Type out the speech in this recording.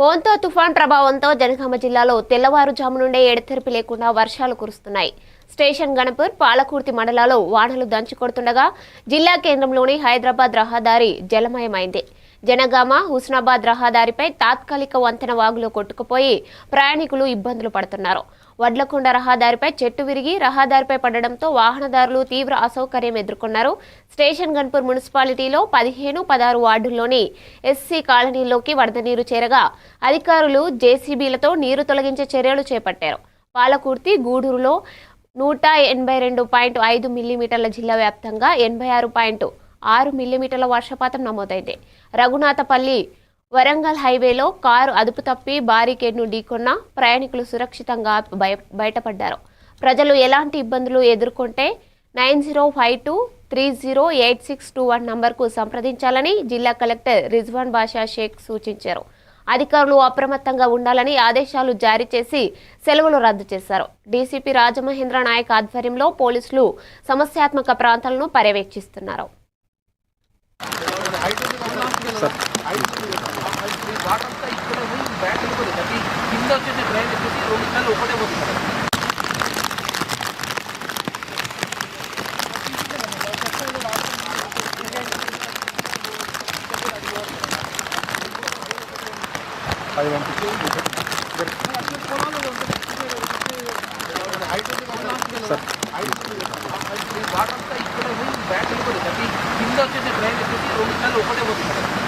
మోంతో తుఫాన్ ప్రభావంతో జనగామ జిల్లాలో తెల్లవారుజాము నుండే ఎడతెరిపి లేకుండా వర్షాలు కురుస్తున్నాయి. స్టేషన్ గణపూర్ పాలకుర్తి మండలాల్లో వానలు దంచుకొడుతుండగా జిల్లా కేంద్రంలోని హైదరాబాద్ రహదారి జలమయమైంది. జనగామ హుస్నాబాద్ రహదారిపై తాత్కాలిక వంతెన వాగులో కొట్టుకుపోయి ప్రయాణికులు ఇబ్బందులు పడుతున్నారు. వడ్లకొండ రహదారిపై చెట్టు విరిగి రహదారిపై పడడంతో వాహనదారులు తీవ్ర అసౌకర్యం ఎదుర్కొన్నారు. స్టేషన్ గన్పూర్ మున్సిపాలిటీలో పదిహేను పదహారు వార్డుల్లోని ఎస్సీ కాలనీలోకి వరద నీరు చేరగా అధికారులు జేసీబీలతో నీరు తొలగించే చర్యలు చేపట్టారు. పాలకుర్తి గూడూరులో నూట ఎనభై రెండు పాయింట్ ఐదు మిల్లీమీటర్ల జిల్లా వ్యాప్తంగా ఎనభై ఆరు పాయింట్ ఆరు మిల్లీమీటర్ల వర్షపాతం నమోదైంది. రఘునాథపల్లి వరంగల్ హైవేలో కారు అదుపు తప్పి బారికేడ్ను ఢీకొన్న ప్రయాణికులు సురక్షితంగా బయ బయటపడ్డారు. ప్రజలు ఎలాంటి ఇబ్బందులు ఎదుర్కొంటే nine zero five two three zero eight six two one నంబర్కు సంప్రదించాలని జిల్లా కలెక్టర్ రిజ్వాన్ బాషా షేక్ సూచించారు. అధికారులు అప్రమత్తంగా ఉండాలని ఆదేశాలు జారీ చేసి సెలవులు రద్దు చేశారు. డీసీపీ రాజమహేంద్ర నాయక్ ఆధ్వర్యంలో పోలీసులు సమస్యాత్మక ప్రాంతాలను పర్యవేక్షిస్తున్నారు. సార్. అంతా ఇక్కడ పోయి బ్యాక్ వెళ్ళిపోతుంది అది కింద వచ్చేసి డ్రైన్ ఇక్కడ పోయి బ్యాక్ వెళ్ళిపోతుంది కింద వచ్చేసి డ్రైన్ వచ్చేసి రెండు సార్లు ఒకటే పోతుంది